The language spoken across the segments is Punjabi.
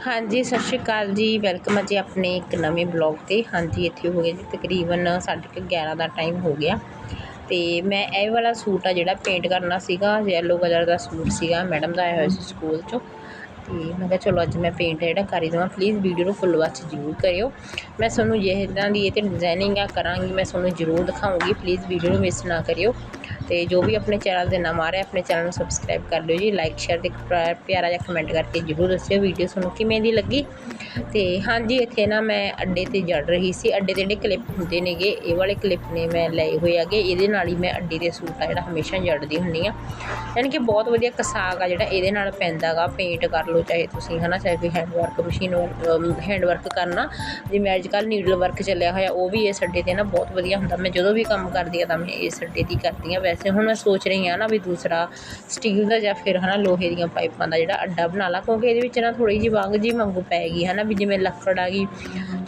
ਹਾਂਜੀ, ਸਤਿ ਸ਼੍ਰੀ ਅਕਾਲ ਜੀ। ਵੈਲਕਮ ਹੈ ਜੀ ਆਪਣੇ ਇੱਕ ਨਵੇਂ ਬਲੌਗ ਤੇ। ਹਾਂਜੀ, ਇੱਥੇ ਹੋ ਗਿਆ ਜੀ ਤਕਰੀਬਨ ਸਾਢੇ ਕੁ 11 ਦਾ ਟਾਈਮ ਹੋ ਗਿਆ। ਤੇ ਮੈਂ ਇਹ ਵਾਲਾ ਸੂਟ ਆ ਜਿਹੜਾ ਪੇਂਟ ਕਰਨਾ ਸੀਗਾ ਯੈਲੋ ਕਲਰ ਦਾ ਸੂਟ ਸੀਗਾ। ਮੈਡਮ ਦਾ ਆਇਆ ਹੋਇਆ ਸੀ ਸਕੂਲ ਚੋਂ। ਤੇ ਮੈਂ ਕਿਹਾ ਚਲੋ ਅੱਜ ਮੈਂ ਪੇਂਟ ਜਿਹੜਾ ਕਰ ਹੀ ਦੇਵਾਂ। ਪਲੀਜ਼ ਵੀਡੀਓ ਨੂੰ ਫੁੱਲ ਵਾਚ ਜ਼ਰੂਰ ਕਰਿਓ। ਮੈਂ ਤੁਹਾਨੂੰ ਜਿਹਦਾਂ ਦੀ ਇਹ ਤੇ ਡਿਜ਼ਾਈਨਿੰਗ ਆ ਕਰਾਂਗੀ, ਮੈਂ ਤੁਹਾਨੂੰ ਜ਼ਰੂਰ ਦਿਖਾਉਂਗੀ। ਪਲੀਜ਼ ਵੀਡੀਓ ਨੂੰ ਮਿਸ ਨਾ ਕਰਿਓ। ਅਤੇ ਜੋ ਵੀ ਆਪਣੇ ਚੈਨਲ 'ਤੇ ਨਵਾਂ ਆ ਰਿਹਾ ਆਪਣੇ ਚੈਨਲ ਨੂੰ ਸਬਸਕ੍ਰਾਈਬ ਕਰ ਲਿਓ ਜੀ ਲਾਈਕ ਸ਼ੇਅਰ ਅਤੇ ਇੱਕ ਪਿਆਰਾ ਜਿਹਾ ਕਮੈਂਟ ਕਰਕੇ ਜ਼ਰੂਰ ਦੱਸਿਓ ਵੀਡੀਓ ਤੁਹਾਨੂੰ ਕਿਵੇਂ ਦੀ ਲੱਗੀ। ਅਤੇ ਹਾਂਜੀ, ਇੱਥੇ ਨਾ ਮੈਂ ਅੱਡੇ ਤੇ ਜੜ ਰਹੀ ਸੀ। ਅੱਡੇ ਤੇ ਜਿਹੜੇ ਕਲਿੱਪ ਹੁੰਦੇ ਨੇਗੇ, ਇਹ ਵਾਲੇ ਕਲਿੱਪ ਨੇ ਮੈਂ ਲਏ ਹੋਏ ਹੈਗੇ। ਇਹਦੇ ਨਾਲ ਹੀ ਮੈਂ ਅੱਡੇ ਦੇ ਸੂਟ ਆ ਜਿਹੜਾ ਹਮੇਸ਼ਾ ਜੜਦੀ ਹੁੰਦੀ ਆ ਯਾਨੀ ਕਿ ਬਹੁਤ ਵਧੀਆ ਕਸਾਕ ਆ ਜਿਹੜਾ ਇਹਦੇ ਨਾਲ ਪੈਂਦਾਗਾ। ਪੇਂਟ ਕਰ ਲਓ, ਚਾਹੇ ਤੁਸੀਂ ਹਨਾ, ਚਾਹੇ ਕੋਈ hand work machine hand work ਕਰਨਾ। ਜਿਵੇਂ ਅੱਜ ਕੱਲ੍ਹ ਨੀਡਲ ਵਰਕ ਚੱਲਿਆ ਹੋਇਆ, ਉਹ ਵੀ ਇਸ ਅੱਡੇ ਤੇ ਨਾ ਬਹੁਤ ਵਧੀਆ ਹੁੰਦਾ। ਮੈਂ ਜਦੋਂ ਵੀ ਕੰਮ ਕਰਦੀ ਆ ਤਾਂ ਮੈਂ ਇਸ ਅੱਡੇ ਦੀ ਕਰਦੀ ਆ ਵੈਸੇ ਹੁਣ ਮੈਂ ਸੋਚ ਰਹੀ ਹਾਂ ਨਾ ਵੀ ਦੂਸਰਾ ਸਟੀਲ ਦਾ ਜਾਂ ਫਿਰ ਹਨਾ ਲੋਹੇ ਦੀਆਂ ਪਾਈਪਾਂ ਦਾ ਜਿਹੜਾ ਅੱਡਾ ਬਣਾ ਲਾ, ਕਿਉਂਕਿ ਇਹਦੇ ਵਿੱਚ ਨਾ ਥੋੜੀ ਜਿਹੀ ਵੰਗ ਜੀ ਮੰਗੂ ਪੈਗੀ ਹਨਾ ਵੀ ਜਿਵੇਂ ਲੱਕੜ ਆ ਗਈ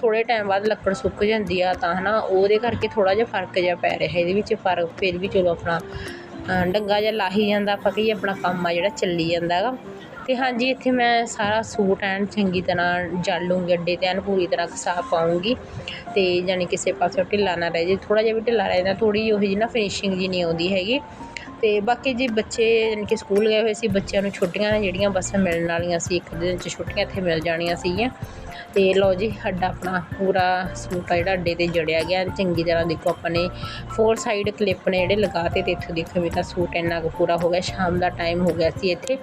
ਥੋੜੇ ਟਾਈਮ ਬਾਅਦ ਲੱਕੜ ਸੁੱਕ ਜਾਂਦੀ ਆ ਤਾਂ ਹਨਾ ਉਹਦੇ ਕਰਕੇ ਥੋੜਾ ਜਿਹਾ ਫ਼ਰਕ ਜਿਹਾ ਪੈ ਰਿਹਾ ਇਹਦੇ ਵਿੱਚ ਫ਼ਰਕ ਫਿਰ ਵੀ ਚਲੋ ਆਪਣਾ ਡੰਗਾ ਜਿਹਾ ਲਾਹੀ ਜਾਂਦਾ, ਆਪਾਂ ਕਹੀਏ ਆਪਣਾ ਕੰਮ ਆ ਜਿਹੜਾ ਚੱਲੀ ਜਾਂਦਾ ਹੈਗਾ। ਅਤੇ ਹਾਂਜੀ, ਇੱਥੇ ਮੈਂ ਸਾਰਾ ਸੂਟ ਐਨ ਚੰਗੀ ਤਰ੍ਹਾਂ ਜੜ ਲੂੰਗੀ, ਅੱਡੇ ਤੇ ਐਨ ਪੂਰੀ ਤਰ੍ਹਾਂ ਸਾਫ਼ ਪਾਊਂਗੀ। ਅਤੇ ਜਾਨੀ ਕਿਸੇ ਪਾਸੋਂ ਢਿੱਲਾ ਨਾ ਰਹਿ ਜੇ ਥੋੜ੍ਹਾ ਜਿਹਾ ਵੀ ਢਿੱਲਾ ਰਹਿ ਜਾਂਦਾ ਥੋੜ੍ਹੀ ਜਿਹੀ ਉਹੀ ਜਿਹੀ ਨਾ ਫਿਨਿਸ਼ਿੰਗ ਜਿਹੀ ਨਹੀਂ ਆਉਂਦੀ ਹੈਗੀ। ਅਤੇ ਬਾਕੀ ਜੀ ਬੱਚੇ ਜਾਣੀ ਕਿ ਸਕੂਲ ਗਏ ਹੋਏ ਸੀ, ਬੱਚਿਆਂ ਨੂੰ ਛੁੱਟੀਆਂ ਨੇ ਜਿਹੜੀਆਂ ਬਸ ਮਿਲਣ ਵਾਲੀਆਂ ਸੀ, ਇੱਕ ਦਿਨ 'ਚ ਛੁੱਟੀਆਂ ਇੱਥੇ ਮਿਲ ਜਾਣੀਆਂ ਸੀਗੀਆਂ। ਅਤੇ ਲਓ ਜੀ, ਸਾਡਾ ਆਪਣਾ ਪੂਰਾ ਸੂਟ ਆ ਜਿਹੜਾ ਅੱਡੇ ਤੇ ਜੜਿਆ ਗਿਆ। ਚੰਗੀ ਤਰ੍ਹਾਂ ਦੇਖੋ ਆਪਾਂ ਨੇ ਫੋਰ ਸਾਈਡ ਕਲਿੱਪ ਨੇ ਜਿਹੜੇ ਲਗਾ ਤੇ ਅਤੇ ਇੱਥੋਂ ਦੇਖੋ ਵੀ ਤਾਂ ਸੂਟ ਇੰਨਾ ਕੁ ਪੂਰਾ ਹੋ ਗਿਆ। ਸ਼ਾਮ ਦਾ ਟਾਈਮ ਹੋ ਗਿਆ ਸੀ ਇੱਥੇ।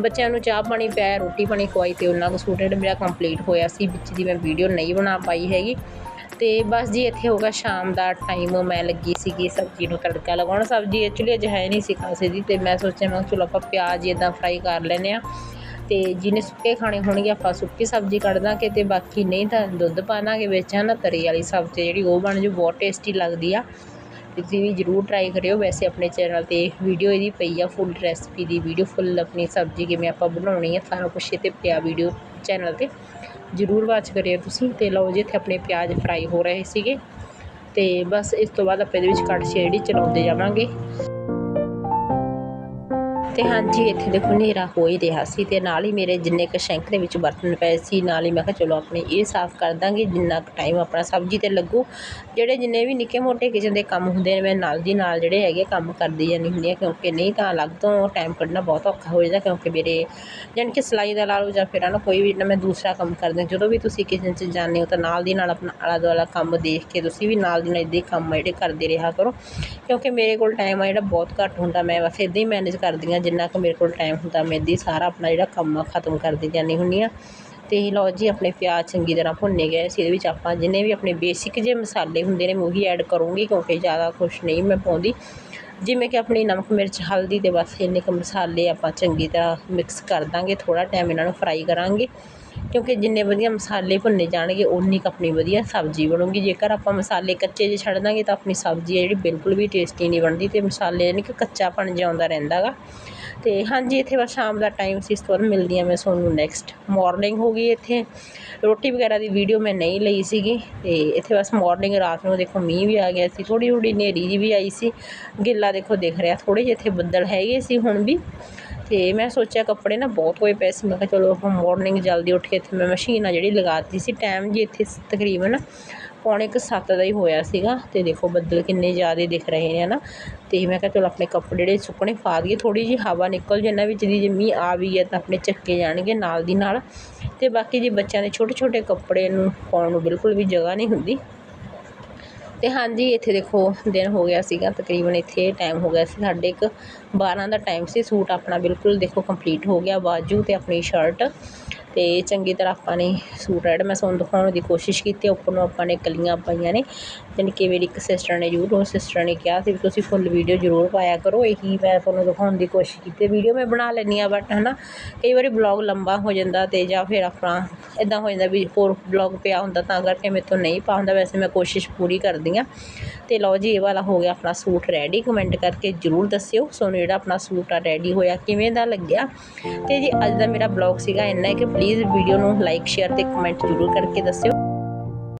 ਬੱਚਿਆਂ ਨੂੰ ਚਾਹ ਪਾਣੀ ਪਿਆ, ਰੋਟੀ ਪਾਣੀ ਖਵਾਈ ਅਤੇ ਉਹਨਾਂ ਕੁ ਸੂਟ ਜਿਹੜਾ ਮੇਰਾ ਕੰਪਲੀਟ ਹੋਇਆ ਸੀ। ਵਿੱਚ ਦੀ ਮੈਂ ਵੀਡੀਓ ਨਹੀਂ ਬਣਾ ਪਾਈ ਹੈਗੀ। ਅਤੇ ਬਸ ਜੀ ਇੱਥੇ ਹੋ ਗਿਆ ਸ਼ਾਮ ਦਾ ਟਾਈਮ ਮੈਂ ਲੱਗੀ ਸੀਗੀ ਸਬਜ਼ੀ ਨੂੰ ਤੜਕਾ ਲਗਾਉਣ। ਸਬਜ਼ੀ ਐਕਚੁਅਲੀ ਅੱਜ ਹੈ ਨਹੀਂ ਸੀ ਖਾਸੇ ਦੀ ਅਤੇ ਮੈਂ ਸੋਚਿਆ ਮੈਂ ਚਲੋ ਆਪਾਂ ਪਿਆਜ਼ ਇਦਾਂ ਫਰਾਈ ਕਰ ਲੈਂਦੇ ਆ ਤੇ ਜਿਹਨੇ ਸੁੱਕੇ ਖਾਣੇ ਹੋਣਗੇ ਆਪਾਂ ਸੁੱਕੀ ਸਬਜ਼ੀ ਕੱਢ ਦਾਂਗੇ ਤੇ ਬਾਕੀ ਨਹੀਂ ਤਾਂ ਦੁੱਧ ਪਾ ਦਾਂਗੇ ਵਿੱਚ, ਹਨਾ, ਤਰੀ ਵਾਲੀ ਸਬਜ਼ੀ ਜਿਹੜੀ ਉਹ ਬਣ ਜੂ ਬਹੁਤ ਟੇਸਟੀ ਲੱਗਦੀ ਆ। ਤੁਸੀਂ ਵੀ ਜਰੂਰ ਟਰਾਈ ਕਰਿਓ। ਵੈਸੇ ਆਪਣੇ ਚੈਨਲ ਤੇ ਵੀਡੀਓ ਇਹਦੀ ਪਈ ਆ ਫੁੱਲ ਰੈਸਪੀ ਦੀ ਵੀਡੀਓ ਫੁੱਲ ਆਪਣੀ ਸਬਜ਼ੀ ਕਿਵੇਂ ਆਪਾਂ ਬਣਾਉਣੀ ਆ, ਸਾਰਾ ਕੁਛ ਇਹ ਤੇ ਪਿਆ ਵੀਡੀਓ ਚੈਨਲ ਤੇ। ਜਰੂਰ ਵਾਚ ਕਰਿਓ ਤੁਸੀਂ ਤੇ ਲਓ ਜੀ ਇੱਥੇ ਆਪਣੇ ਪਿਆਜ਼ ਫਰਾਈ ਹੋ ਰਹੇ ਸੀਗੇ ਤੇ ਬਸ ਇਸ ਤੋਂ ਬਾਅਦ ਆਪਾਂ ਇਹਦੇ ਵਿੱਚ ਕੜਛੀ ਜਿਹੜੀ ਚਲਾਉਂਦੇ ਜਾਵਾਂਗੇ। ਤੇ ਹਾਂਜੀ, ਇੱਥੇ ਦੇਖੋ ਹਨੇਰਾ ਹੋ ਹੀ ਰਿਹਾ ਸੀ ਤੇ ਨਾਲ ਹੀ ਮੇਰੇ ਜਿੰਨੇ ਕੁ ਸ਼ੈਂਕ ਦੇ ਵਿੱਚ ਬਰਤਨ ਪਏ ਸੀ, ਨਾਲ ਹੀ ਮੈਂ ਕਿਹਾ ਚਲੋ ਆਪਣੇ ਇਹ ਸਾਫ਼ ਕਰ ਦਾਂਗੇ, ਜਿੰਨਾ ਕੁ ਟਾਈਮ ਆਪਣਾ ਸਬਜ਼ੀ ਤੇ ਲੱਗੂ। ਜਿਹੜੇ ਜਿੰਨੇ ਵੀ ਨਿੱਕੇ ਮੋਟੇ ਕਿਚਨ ਦੇ ਕੰਮ ਹੁੰਦੇ ਨੇ, ਮੈਂ ਨਾਲ ਦੀ ਨਾਲ ਜਿਹੜੇ ਹੈਗੇ ਕੰਮ ਕਰਦੀ ਜਾਂਦੀ ਹੁੰਦੀ ਆ ਕਿਉਂਕਿ ਨਹੀਂ ਤਾਂ ਅਲੱਗ ਤੋਂ ਟਾਈਮ ਕੱਢਣਾ ਬਹੁਤ ਔਖਾ ਹੋ ਜਾਂਦਾ, ਕਿਉਂਕਿ ਮੇਰੇ ਜਾਣੀ ਕਿ ਸਿਲਾਈ ਦਾ ਲਾ ਲਓ ਜਾਂ ਫਿਰ ਨਾ, ਕੋਈ ਵੀ ਨਾ ਮੈਂ ਦੂਸਰਾ ਕੰਮ ਕਰਦੀ ਜਦੋਂ ਵੀ ਤੁਸੀਂ ਕਿਚਨ 'ਚ ਜਾਂਦੇ ਹੋ ਤਾਂ ਨਾਲ ਦੀ ਨਾਲ ਆਪਣਾ ਆਲਾ ਦੁਆਲਾ ਕੰਮ ਦੇਖ ਕੇ ਤੁਸੀਂ ਵੀ ਨਾਲ ਦੀ ਨਾਲ ਇੱਦਾਂ ਹੀ ਕੰਮ ਆ ਜਿਹੜੇ ਕਰਦੇ ਰਿਹਾ ਕਰੋ। ਕਿਉਂਕਿ ਮੇਰੇ ਕੋਲ ਟਾਈਮ ਆ ਜਿਹੜਾ ਬਹੁਤ ਘੱਟ ਹੁੰਦਾ, ਮੈਂ ਬਸ ਇੱਦਾਂ ਹੀ ਮੈਨੇਜ ਕਰਦੀ ਹਾਂ ਜਿੰਨਾ ਕੁ ਮੇਰੇ ਕੋਲ ਟਾਈਮ ਹੁੰਦਾ, ਮੈਂ ਦੀ ਸਾਰਾ ਆਪਣਾ ਜਿਹੜਾ ਕੰਮ ਆ, ਖਤਮ ਕਰਦੀ ਜਾਂਦੀ ਹੁੰਦੀ ਹਾਂ। ਅਤੇ ਲਓ ਜੀ, ਆਪਣੇ ਪਿਆਜ਼ ਚੰਗੀ ਤਰ੍ਹਾਂ ਭੁੰਨੇ ਗਏ ਸੀ, ਇਹਦੇ ਵਿੱਚ ਆਪਾਂ ਜਿੰਨੇ ਵੀ ਆਪਣੇ ਬੇਸਿਕ ਜਿਹੇ ਮਸਾਲੇ ਹੁੰਦੇ ਨੇ, ਮੈਂ ਉਹੀ ਐਡ ਕਰੂੰਗੀ ਕਿਉਂਕਿ ਜ਼ਿਆਦਾ ਕੁਛ ਨਹੀਂ ਮੈਂ ਪਾਉਂਦੀ। ਜਿਵੇਂ ਕਿ ਆਪਣੀ ਨਮਕ ਮਿਰਚ, ਹਲਦੀ ਅਤੇ ਬਸ ਇੰਨੇ ਕੁ ਮਸਾਲੇ ਆਪਾਂ ਚੰਗੀ ਤਰ੍ਹਾਂ ਮਿਕਸ ਕਰ ਦਾਂਗੇ, ਥੋੜ੍ਹਾ ਟਾਈਮ ਇਹਨਾਂ ਨੂੰ ਫਰਾਈ ਕਰਾਂਗੇ। ਕਿਉਂਕਿ ਜਿੰਨੇ ਵਧੀਆ ਮਸਾਲੇ ਭੁੰਨੇ ਜਾਣਗੇ ਉਨੀ ਕੁ ਆਪਣੀ ਵਧੀਆ ਸਬਜ਼ੀ ਬਣੂਗੀ। ਜੇਕਰ ਆਪਾਂ ਮਸਾਲੇ ਕੱਚੇ ਜੇ ਛੱਡ ਦਾਂਗੇ, ਤਾਂ ਆਪਣੀ ਸਬਜ਼ੀ ਹੈ ਜਿਹੜੀ ਬਿਲਕੁਲ ਵੀ ਟੇਸਟੀ ਨਹੀਂ ਬਣਦੀ ਅਤੇ ਮਸਾਲੇ ਯਾਨੀ ਕਿ ਕੱਚਾਪਣ ਜਿਹਾ ਆਉਂਦਾ ਰਹਿੰਦਾ ਗਾ। ਅਤੇ ਹਾਂਜੀ, ਇੱਥੇ ਬਸ ਸ਼ਾਮ ਦਾ ਟਾਈਮ ਸੀ, ਇਸ ਤੋਂ ਬਾਅਦ ਮਿਲਦੀ ਹਾਂ ਮੈਂ ਤੁਹਾਨੂੰ ਨੈਕਸਟ ਮੋਰਨਿੰਗ ਹੋ ਗਈ ਇੱਥੇ। ਰੋਟੀ ਵਗੈਰਾ ਦੀ ਵੀਡੀਓ ਮੈਂ ਨਹੀਂ ਲਈ ਸੀਗੀ ਅਤੇ ਇੱਥੇ ਬਸ ਮੋਰਨਿੰਗ ਰਾਤ ਨੂੰ ਦੇਖੋ ਮੀਂਹ ਵੀ ਆ ਗਿਆ ਸੀ, ਥੋੜ੍ਹੀ ਥੋੜ੍ਹੀ ਹਨੇਰੀ ਜਿਹੀ ਵੀ ਆਈ ਸੀ। ਗਿੱਲਾ ਦੇਖੋ ਦਿਖ ਰਿਹਾ, ਥੋੜ੍ਹੇ ਜਿਹੇ ਇੱਥੇ ਬੱਦਲ ਹੈਗੇ ਸੀ ਹੁਣ ਵੀ। ਅਤੇ ਮੈਂ ਸੋਚਿਆ ਕੱਪੜੇ ਨਾ ਬਹੁਤ ਹੋਏ ਪਏ ਸੀ, ਮੈਂ ਕਿਹਾ ਚਲੋ ਆਪਾਂ ਮਾਰਨਿੰਗ ਜਲਦੀ ਉੱਠ ਕੇ ਇੱਥੇ ਮੈਂ ਮਸ਼ੀਨ ਆ ਜਿਹੜੀ ਲਗਾਤੀ ਸੀ। ਟਾਈਮ ਜੀ ਇੱਥੇ ਤਕਰੀਬਨ ਪੌਣੇ ਕੁ ਸੱਤ ਦਾ ਹੀ ਹੋਇਆ ਸੀਗਾ ਅਤੇ ਦੇਖੋ ਬੱਦਲ ਕਿੰਨੇ ਜ਼ਿਆਦਾ ਦਿਖ ਰਹੇ ਨੇ ਹੈ ਨਾ ਅਤੇ ਮੈਂ ਕਿਹਾ ਚਲੋ ਆਪਣੇ ਕੱਪੜੇ ਜਿਹੜੇ ਸੁੱਕਣੇ ਪਾ ਦਈਏ, ਥੋੜ੍ਹੀ ਜਿਹੀ ਹਵਾ ਨਿਕਲ ਜੇ ਇਹਨਾਂ ਵਿੱਚ ਦੀ ਜੇ ਮੀਂਹ ਆ ਵੀ ਹੈ ਤਾਂ ਆਪਣੇ ਚੱਕੇ ਜਾਣਗੇ ਨਾਲ ਦੀ ਨਾਲ। ਅਤੇ ਬਾਕੀ ਜੇ ਬੱਚਿਆਂ ਦੇ ਛੋਟੇ ਛੋਟੇ ਕੱਪੜੇ ਨੂੰ ਪਾਉਣ ਨੂੰ ਬਿਲਕੁਲ ਵੀ ਜਗ੍ਹਾ ਨਹੀਂ ਹੁੰਦੀ। ਅਤੇ ਹਾਂਜੀ, ਇੱਥੇ ਦੇਖੋ ਦਿਨ ਹੋ ਗਿਆ ਸੀਗਾ, ਤਕਰੀਬਨ ਇੱਥੇ ਟਾਈਮ ਹੋ ਗਿਆ ਸੀ ਸਾਡੇ ਇੱਕ। 12 ਦਾ ਟਾਈਮ ਸੀ, ਸੂਟ ਆਪਣਾ ਬਿਲਕੁਲ ਦੇਖੋ ਕੰਪਲੀਟ ਹੋ ਗਿਆ, ਬਾਜੂ ਅਤੇ ਆਪਣੀ ਸ਼ਰਟ ਅਤੇ ਚੰਗੀ ਤਰ੍ਹਾਂ ਆਪਾਂ ਨੇ ਸੂਟ ਰੈਡ ਮੈਂ ਤੁਹਾਨੂੰ ਦਿਖਾਉਣ ਦੀ ਕੋਸ਼ਿਸ਼ ਕੀਤੀ, ਉੱਪਰ ਨੂੰ ਆਪਾਂ ਨੇ ਕਲੀਆਂ ਪਾਈਆਂ ਨੇ, ਜਾਣੀ ਕਿ ਮੇਰੀ ਇੱਕ ਸਿਸਟਰ ਨੇ YouTube ਸਿਸਟਰ ਨੇ ਕਿਹਾ ਸੀ ਵੀ ਤੁਸੀਂ ਫੁੱਲ ਵੀਡੀਓ ਜ਼ਰੂਰ ਪਾਇਆ ਕਰੋ, ਇਹੀ ਮੈਂ ਤੁਹਾਨੂੰ ਦਿਖਾਉਣ ਦੀ ਕੋਸ਼ਿਸ਼ ਕੀਤੀ ਵੀਡੀਓ ਮੈਂ ਬਣਾ ਲੈਂਦੀ ਹਾਂ ਬਟ ਹੈ ਨਾ ਕਈ ਵਾਰੀ ਬਲੌਗ ਲੰਬਾ ਹੋ ਜਾਂਦਾ ਅਤੇ ਜਾਂ ਫਿਰ ਆਪਣਾ ਇਦਾਂ ਹੋ ਜਾਂਦਾ ਵੀ ਹੋਰ ਬਲੌਗ ਪਿਆ ਹੁੰਦਾ ਤਾਂ ਕਰਕੇ ਮੇਰੇ ਤੋਂ ਨਹੀਂ ਪਾ ਹੁੰਦਾ ਵੈਸੇ ਮੈਂ ਕੋਸ਼ਿਸ਼ ਪੂਰੀ ਕਰਦੀ ਹਾਂ ਅਤੇ ਲਓ ਜੀ, ਇਹ ਵਾਲਾ ਹੋ ਗਿਆ ਆਪਣਾ ਸੂਟ ਰੈਡੀ ਕਮੈਂਟ ਕਰਕੇ ਜਰੂਰ ਦੱਸਿਓ, ਸੋਨੂੰ ਜਿਹੜਾ ਆਪਣਾ ਸੂਟ ਆ ਰੈਡੀ ਹੋਇਆ, ਕਿਵੇਂ ਦਾ ਲੱਗਿਆ? ਤੇ ਜੀ ਅੱਜ ਦਾ ਮੇਰਾ ਬਲੌਗ ਸੀਗਾ ਇੰਨਾ ਕਿ ਪਲੀਜ਼ ਵੀਡੀਓ ਨੂੰ ਲਾਈਕ ਸ਼ੇਅਰ ਤੇ ਕਮੈਂਟ ਜਰੂਰ ਕਰਕੇ ਦੱਸਿਓ।